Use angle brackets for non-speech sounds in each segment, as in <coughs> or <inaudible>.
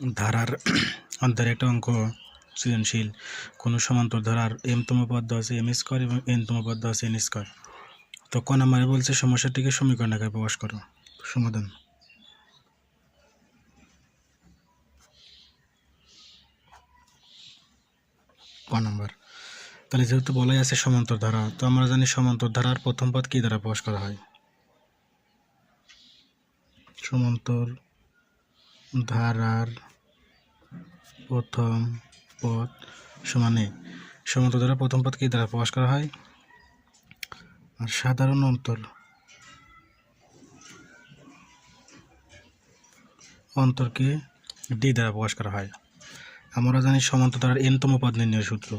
ধারার অন্তরে একটা অঙ্ক সৃজনশীল। কোনো সমান্তর ধারার এমতম পদ আছে এম স্কোয়ার এবং এনতম পদ দেওয়া আছে এন স্কোয়ার তো ক নাম্বারে বলছে সমস্যাটিকে সমীকরণ আকারে প্রকাশ করো। সমাধান। ক নাম্বার। তাহলে যেহেতু বলাই আছে সমান্তর ধারা, তো আমরা জানি সমান্তর ধারার প্রথম পদ কী দ্বারা প্রকাশ করা হয়? সমান্তর ধারার প্রথম পদ সমানে সমান্তর দ্বারা প্রথম পদ কী দ্বারা প্রকাশ করা হয়। আর সাধারণ অন্তর। অন্তরকে ডি দ্বারা প্রকাশ করা হয়। আমরা জানি সমান্তর ধারার এনতম পদ নির্ণয় সূত্র।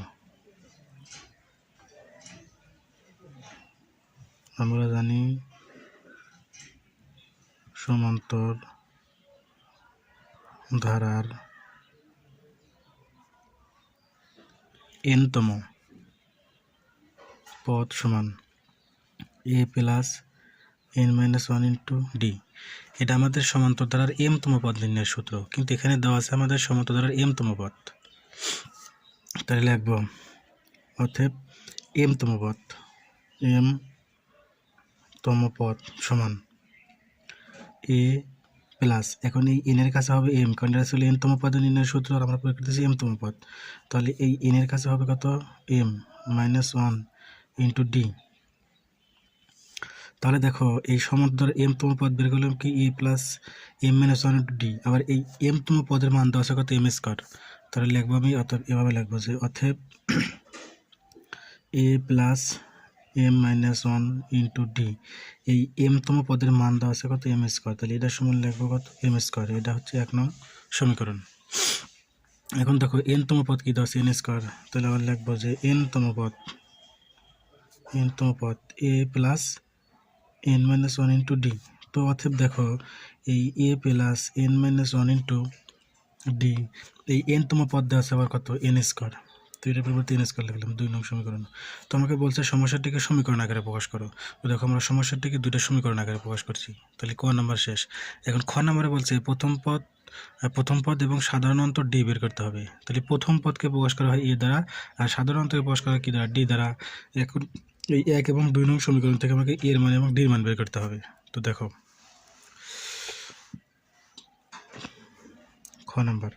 আমরা জানি সমান্তর ধারার এনতম পদ সমান A plus N minus one into D এটা আমাদের সমান্তর ধারার এমতম পদ নির্ণয়ের সূত্র, কিন্তু এখানে দেওয়া আছে আমাদের সমান্তর ধারার এমতম পদ। তাহলে লিখব, অতএব এমতম পদ এম তম পদ সমান এ প্লাস এখন এই এনের কাছে হবে এম কারণ এটা আসলে এনতম পদ নির্ণয়ের সূত্র, আর আমরা প্রয়োগ করতেছি এমতম পদ। তাহলে এই এনের কাছে হবে কত? M minus one into D তাহলে দেখো, এই সমুদ্র এম তম পদ বের করলাম কি? A plus M minus one into D আবার এই এম তম পদের মান দেওয়া আছে কত? এম স্কোয়ার তাহলে লিখব আমি, অতএব এভাবে লিখব যে অতএব <coughs> A plus M minus one into D. এই এম তম পদের মান দেওয়া আছে কত? M square. তাহলে এটা সমান লিখব কত? M square. এটা হচ্ছে এক নং সমীকরণ। এখন দেখো, এন তম পদ কী দেওয়া আছে? N square. তাহলে আবার লিখব যে এন তম পদ, এন তম পদ A plus N minus one into D. তো অতএব দেখো, এই A plus N minus one into D, এই এন তম পদ দেওয়া আছে আবার কত? N square. তো এটার এন স্কোয়ার লিখলাম, দুই নং সমীকরণ। তো আমাকে বলছে সমস্যাটিকে সমীকরণ আকারে প্রকাশ করো। তো দেখো আমরা সমস্যাটিকে দুইটা সমীকরণ আকারে প্রকাশ করছি। তাহলে ক নাম্বার শেষ? এখন খ নাম্বারে বলছে প্রথম পদ প্রথম পদ এবং সাধারণ অন্তর ডি বের করতে হবে। তাহলে প্রথম পদকে প্রকাশ করা হয় এ দ্বারা আর সাধারণ অন্তরকে প্রকাশ করা হয় কি দ্বারা? ডি দ্বারা। এখন এই এক এবং দুই নং সমীকরণ থেকে আমাকে এর মান এবং ডির মান বের করতে হবে। তো দেখো। খ নাম্বার।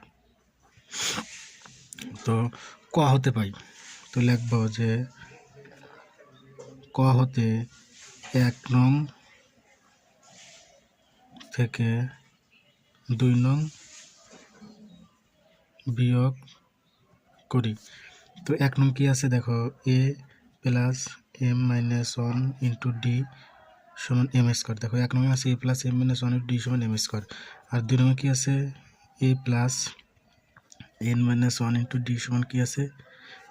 তো ক হতে পাই। তো লিখব যে ক হতে এক নং থেকে দুই নং বিয়োগ করি। তো এক নং কি আছে দেখো? A plus M minus one into D সমান এম স্কোয়ার। দেখো, এক নম্বর আছে A plus M minus one into D সমান এম স্কোয়ার। আর দুই নম্বর কি আছে? A plus N minus one into D সমান কি আছে?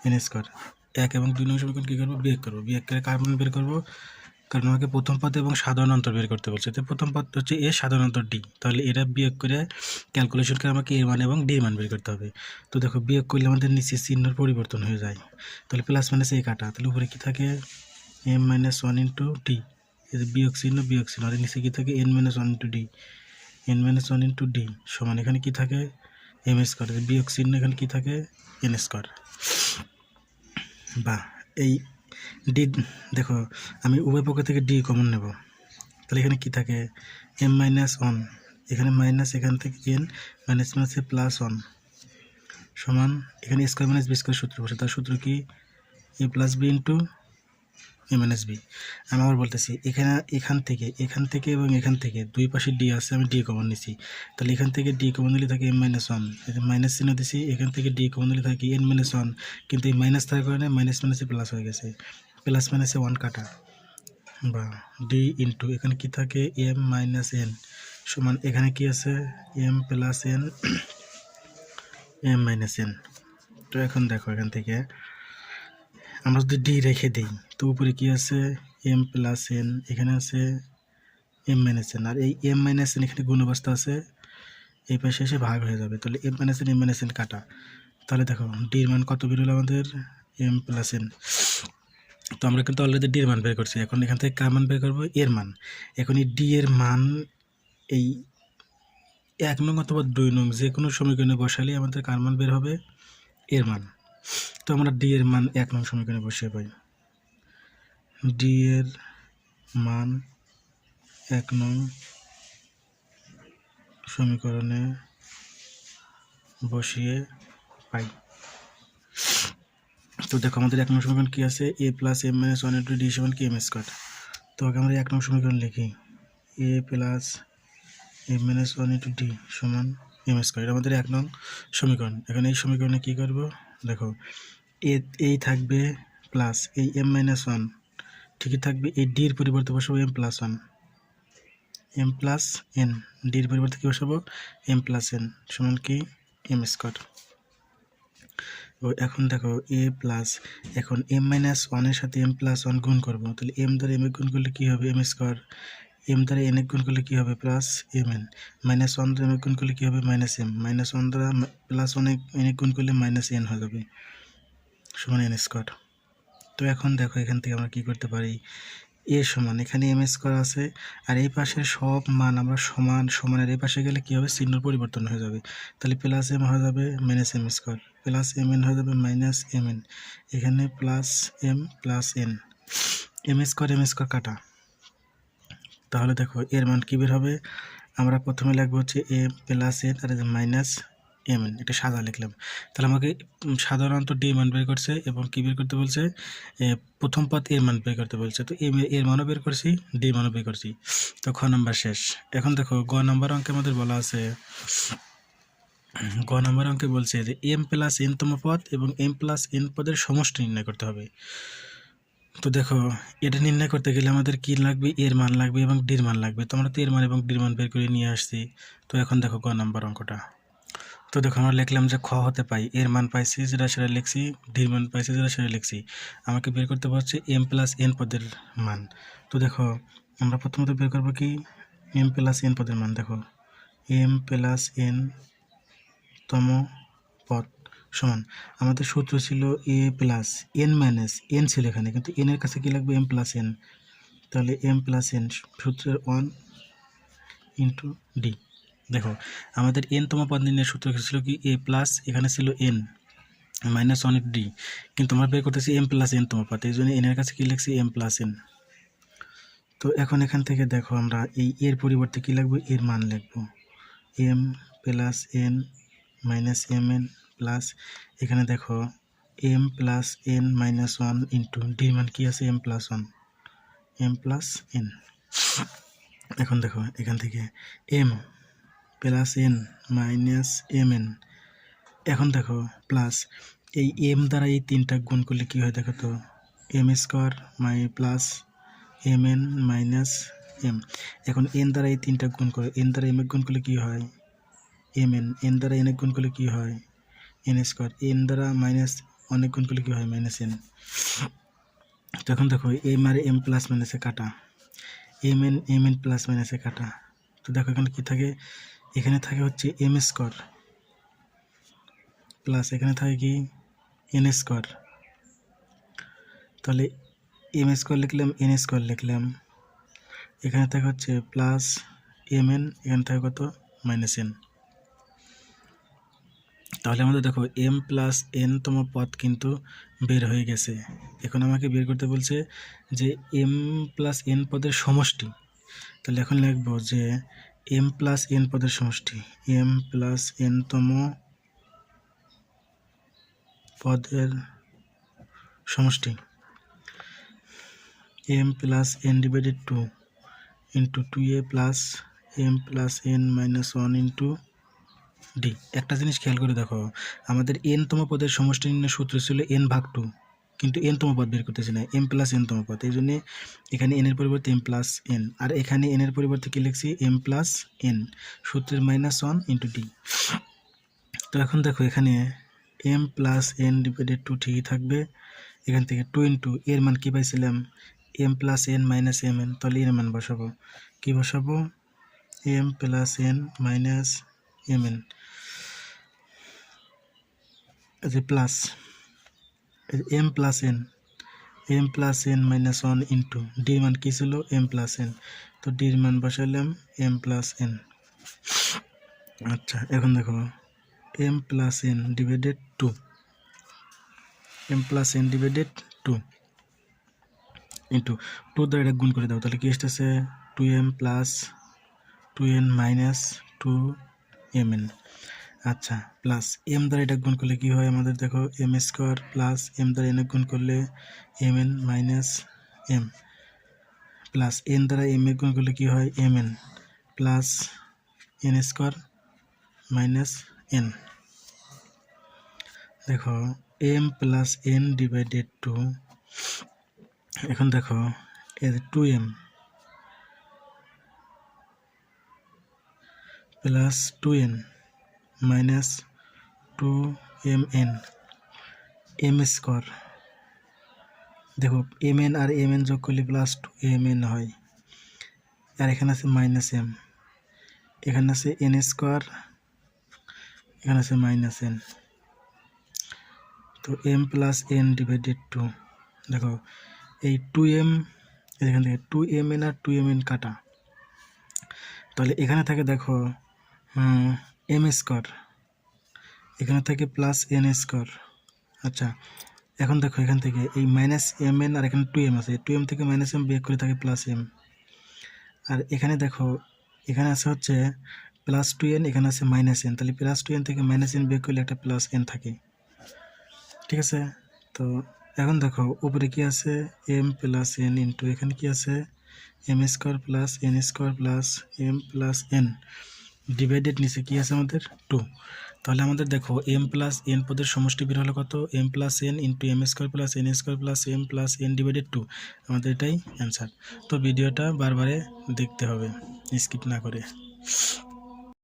এন স্কোয়ার এক এবং দুই নম্বর সমীকরণ কী করব? বিয়োগ করব। বিয়োগ করে কার মান বের করব। কারণ আমাকে প্রথম পদ এবং সাধারণ অন্তর বের করতে বলছে। তো প্রথম পদ হচ্ছে এ সাধারণ অন্তর ডি তাহলে এটা বিয়োগ করে ক্যালকুলেশন করে আমাকে এর মান এবং ডি মান বের করতে হবে। তো দেখো, বিয়োগ করলে আমাদের নিচে চিহ্নর পরিবর্তন হয়ে যায়। তাহলে প্লাস মাইনাস এই কাটা। তাহলে উপরে কী থাকে? M minus one into D বিয়োগ চিহ্ন বিয়োগ চিহ্ন। আর নিচে কী থাকে? N minus one into D N minus one into D সমান এখানে কী থাকে? এম স্কোয়ার বিয়োগ চিহ্ন এখানে কী থাকে? N square. বা এই ডি দেখো, আমি উভয় পক্ষ থেকে ডি কমন নেব। তাহলে এখানে কী থাকে? এম মাইনাস ওয়ান এখানে মাইনাস এখান থেকে এন মাইনাস মাইনাসে প্লাস ওয়ান সমান, এখানে স্কোয়ার মাইনাস বি স্কোয়ার সূত্র বসে, তার সূত্র কি? A plus B into A minus B আমি আবার বলতেছি, এখানে, এখান থেকে এখান থেকে এবং এখান থেকে দুই পাশে ডি আছে, আমি ডি কমন নিছি। তাহলে এখান থেকে ডি কমন দিলে থাকে এম মাইনাস ওয়ান মাইনাস চিহ্ন দিছি, এখান থেকে ডি কমন দিলে থাকে এন মাইনাস ওয়ান কিন্তু এই মাইনাস থাকার কারণে মাইনাস মাইনাসে প্লাস হয়ে গেছে। প্লাস মাইনাসে ওয়ান কাটা। বা ডি ইন্টু এখানে কি থাকে? এম মাইনাস এন সমান, এখানে কি আছে? M plus N M minus N তো এখন দেখো এখান থেকে। আমরা যদি ডি রেখে দিই তো উপরে কি আছে? এম প্লাস এন এখানে আছে এম মাইনাস এন আর এই এম মাইনাস এন এখানে গুণবস্তা আছে, এই পাশে এসে ভাগ হয়ে যাবে। তাহলে M minus N M minus N কাটা। তাহলে দেখো ডির মান কত বেরোলো আমাদের? এম প্লাস এন তো আমরা কিন্তু অলরেডি ডির মান বের করছি। এখন এখান থেকে কার মান বের করব? এর মান। এখন এই ডি এর মান এই এক নং অথবা দুই নং যে কোনো সমীকরণে বসালে আমাদের কার মান বের হবে? এর মান। তো আমরা ডি এর মান এক নং সমীকরণে বসিয়ে পাই। ডি এর মান এক নং সমীকরণে বসিয়ে পাই। তো দেখো, আমাদের এক নং সমীকরণ কী আছে? A plus M minus one into D সমান কি এম স্কোয়ার তো আগে আমরা এক নং সমীকরণ লিখি। A plus M minus one into D সমান এম স্কোয়ার এটা আমাদের এক নং সমীকরণ। এখন এই সমীকরণে কী করব? দেখো, এ, এই থাকবে প্লাস এই এম মাইনাস ওয়ান ঠিকই থাকবে, এই ডির পরিবর্তে বসাবো M plus one M plus N ডির পরিবর্তে কী বসাবো? এম প্লাস এন সমান কি? এম স্কোয়ার ও, এখন দেখো এ প্লাস এখন এম মাইনাস ওয়ানের সাথে এম প্লাস ওয়ান গুণ করব। তাহলে এম দ্বারা এম এ গুণ করলে কী হবে? এম স্কোয়ার এম দ্বারা এন এ গুণ করলে কী হবে? Plus M N minus one দ্বারা এম গুণ করলে কী হবে? মাইনাস এম মাইনাস ওয়ান দ্বারা প্লাস ওয়ান এন গুণ করলে মাইনাস এন হয়ে যাবে সমান এন স্কোয়ার তো এখন দেখো এখান থেকে আমরা কী করতে পারি? এ সমান, এখানে এম স্কোয়ার আছে, আর এই পাশের সব মান আমরা সমান, সমানের এই পাশে গেলে কী হবে? চিহ্ন পরিবর্তন হয়ে যাবে। তাহলে প্লাস এম হয়ে যাবে minus M square plus M N হয়ে যাবে মাইনাস এম এন এখানে plus M plus N M square M square কাটা। তাহলে দেখো এর মান কী বের হবে? আমরা প্রথমে লিখব হচ্ছে এম প্লাস এন আর মাইনাস এম এন এটা সাদা লিখলাম। তাহলে আমাকে সাধারণত ডি মান বের করছে এবং কী বের করতে বলছে? এ, প্রথম পদ এর মান বের করতে বলছে। তো এম এর মানও বের করছি ডি মানও বের করছি। তো খ নাম্বার শেষ। এখন দেখো গ নাম্বার অঙ্কে আমাদের বলা আছে গ নাম্বার অঙ্কে বলছে যে এম প্লাস এন তম পদ এবং এম প্লাস এন পদের সমষ্টি নির্ণয় করতে হবে। তো দেখো এটা নির্ণয় করতে গেলে আমাদের কি লাগবে? এর মান লাগবে এবং ডির মান লাগবে। তো আমরা তো এর মান এবং ডির মান বের করে নিয়ে আসছি। তো এখন দেখো গ নাম্বার অঙ্কটা। তো দেখো আমরা লিখলাম যে খ হতে পাই, এর মান পাইছি যেটা সেটা লিখছি, ডির মান পাইছি যেটা সেটা লিখছি। আমাকে বের করতে পারছে এম প্লাস এন পদের মান। তো দেখো, আমরা প্রথমত বের করব কি? এম প্লাস এন পদের মান, দেখো। এম প্লাস এন তম পদ সমান। আমাদের সূত্র ছিল A plus N minus N ছিল এখানে, কিন্তু এন এর কাছে কি লাগবে? M plus N. তাহলে এম প্লাস এন সূত্রের ওয়ান ইন্টু ডি। দেখো, আমাদের এন তম পদ নির্ণয়ের সূত্র ছিল কি? এ প্লাস এখানে ছিল এন মাইনাস ওয়ান ডি কিন্তু আমরা বের করতেছি এম প্লাস এন তম পদ, এই জন্য এনের কাছে কি লিখছি? এম প্লাস এন তো এখন এখান থেকে দেখো আমরা এই এর পরিবর্তে কি লিখব? এর মান লিখব। M plus N minus M N plus এখানে দেখো M plus N minus one into ডির মান কি আছে? M plus one M plus N এখন দেখো, এখান থেকে M plus N minus M N. এখন দেখো, প্লাস এই এম দ্বারা এই তিনটা গুণ করলে কী হয় দেখো তো? M square my plus M N minus M. এখন এন দ্বারা এই তিনটা গুণ করে, এন দ্বারা এম গুণ করলে কী হয়? M N. এন দ্বারা এন গুণ করলে কী হয়? N square. এন দ্বারা মাইনাস অনেক গুণ করলে কী হয়? Minus N. তখন দেখো, এম আর এম প্লাস মাইনাসে কাটা। M N M N plus মাইনাসে কাটা। তো দেখো এখানে কী থাকে? এখানে থাকে হচ্ছে এম স্কোয়ার প্লাস এখানে থাকে কি এন স্কোয়ার তাহলে এম স্কোয়ার লিখলাম এন স্কোয়ার লিখলাম। এখানে থাকে হচ্ছে প্লাস এম এন এখানে থাকে কত? মাইনাস এন তাহলে আমাদের দেখো এম প্লাস এন তম পদ কিন্তু বের হয়ে গেছে। এখন আমাকে বের করতে বলছে যে এম প্লাস এন পদের সমষ্টি। তাহলে এখন লিখব যে এম প্লাস এন পদের সমষ্টি। এম প্লাস এন তম পদের সমষ্টি। M plus N divided two into two A plus M plus N minus one into D একটা জিনিস খেয়াল করে দেখো, আমাদের এন তম পদের সমষ্টি নির্ণয় সূত্র ছিল এন ভাগ টু কিন্তু এন তম পদ বের করতেছি না এম প্লাস এন তম পদ এই জন্যে এখানে এনের পরিবর্তে এম প্লাস এন আর এখানে এনের পরিবর্তে কী লিখছি? এম প্লাস এন সূত্রের মাইনাস ওয়ান ইন্টু ডি তো এখন দেখো এখানে M plus N divided two ঠিকই থাকবে। এখান থেকে টু ইন্টু এর মান কী পাইছিলাম? M plus N minus M N তাহলে এর মান বসাবো। কী বসাবো? M plus N minus M N plus M plus N M plus N minus one into ডির মান কী ছিল? এম প্লাস এন তো ডির মান বসালাম এম প্লাস এন আচ্ছা এখন দেখো M plus N divided two M plus N divided two into two দ্বারা এটা গুণ করে দাও, তাহলে কি আসতেছে? Two M plus two N minus two M N আচ্ছা প্লাস এম দ্বারা এটা গুণ করলে কি হয় আমাদের? দেখো এম স্কোয়ার প্লাস এম দ্বারা এন গুণ করলে M N minus M plus N দ্বারা এম এ গুণ করলে কি হয়? M N plus N square minus N দেখো M plus N divided two এখন দেখো two M plus two N minus two M N M square দেখো এম এন আর এম এন যোগ করলে প্লাস টু এম এন হয়। আর এখানে আছে মাইনাস এম এখানে আছে এন স্কোয়ার এখানে আছে মাইনাস এন তো M plus N divided two দেখো, এই টু এম এখান থেকে টু এম এন আর টু এম এন কাটা। তাহলে এখানে থাকে দেখো এম স্কোয়ার। এখানে থাকে প্লাস এন স্কোয়ার। আচ্ছা এখন দেখো এখান থেকে এই মাইনাস এম এন আর এখানে টু এম আছে। টু এম থেকে মাইনাস এম বিয়োগ করে থাকে প্লাস এম আর এখানে দেখো, এখানে আছে হচ্ছে প্লাস টু এন এখানে আছে মাইনাস এন তাহলে প্লাস টু এন থেকে মাইনাস এন বিয়োগ করলে একটা প্লাস এন থাকে। ঠিক আছে? তো এখন দেখো, উপরে কি আছে? এম প্লাস এন ইন্টু এখানে কি আছে? M square plus N square plus M plus N divided নিচে কি আছে আমাদের? টু তাহলে আমাদের দেখো এম প্লাস এন পদের সমষ্টি বের হলো কত? M plus N into M square plus N square plus M plus N divided two আমাদের এটাই অ্যান্সার তো ভিডিওটা বারবারে দেখতে হবে স্কিপ না করে।